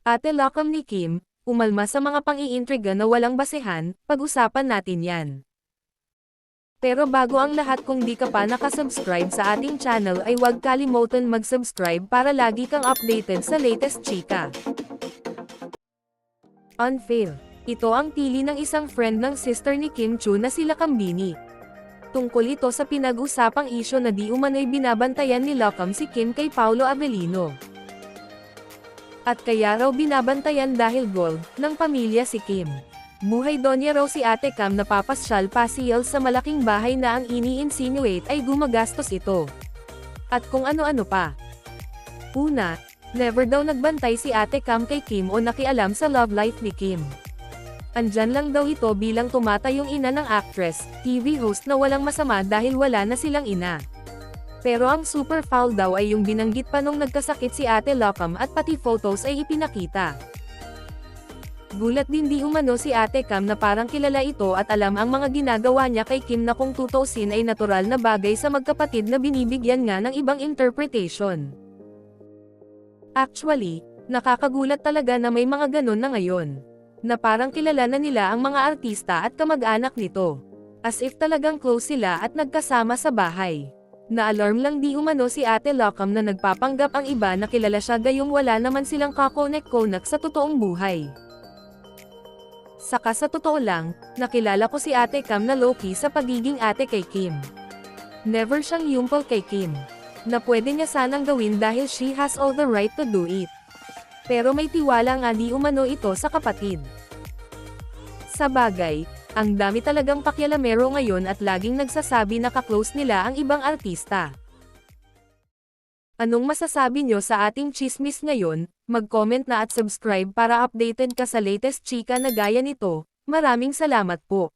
Ate Lokam ni Kim, umalma sa mga pang-iintriga na walang basehan, pag-usapan natin yan. Pero bago ang lahat kung di ka pa nakasubscribe sa ating channel ay huwag kalimutan mag-subscribe para lagi kang updated sa latest chika. Unfair. Ito ang tili ng isang friend ng sister ni Kim Chu na sila Kambini. Tungkol ito sa pinag-usapang isyo na di umano'y binabantayan ni Lokam si Kim kay Paulo Avellino. At kaya raw binabantayan dahil goal ng pamilya si Kim. Buhay donya raw si Ate Cam na papasyal pasiyal sa malaking bahay na ang ini-insinuate ay gumagastos ito. At kung ano-ano pa. Una, never daw nagbantay si Ate Cam kay Kim o nakialam sa love life ni Kim. Andyan lang daw ito bilang tumata yung ina ng actress, TV host na walang masama dahil wala na silang ina. Pero ang super foul daw ay yung binanggit pa nung nagkasakit si Ate Lokam at pati photos ay ipinakita. Gulat din di umano si Ate Cam na parang kilala ito at alam ang mga ginagawa niya kay Kim na kung tutusin ay natural na bagay sa magkapatid na binibigyan nga ng ibang interpretation. Actually, nakakagulat talaga na may mga ganon na ngayon. Na parang kilala na nila ang mga artista at kamag-anak nito. As if talagang close sila at nagkasama sa bahay. Na-alarm lang di umano si Ate Lokam na nagpapanggap ang iba na kilala siya gayong wala naman silang kakonek-konek sa totoong buhay. Saka sa totoo lang, nakilala ko si Ate Cam na low-key sa pagiging ate kay Kim. Never siyang yumpol kay Kim. Na pwede niya sanang gawin dahil she has all the right to do it. Pero may tiwala nga di umano ito sa kapatid. Sa bagay, ang dami talagang pakyalamero ngayon at laging nagsasabi na kaklose nila ang ibang artista. Anong masasabi nyo sa ating chismis ngayon? Mag-comment na at subscribe para updated ka sa latest chika na gaya nito. Maraming salamat po.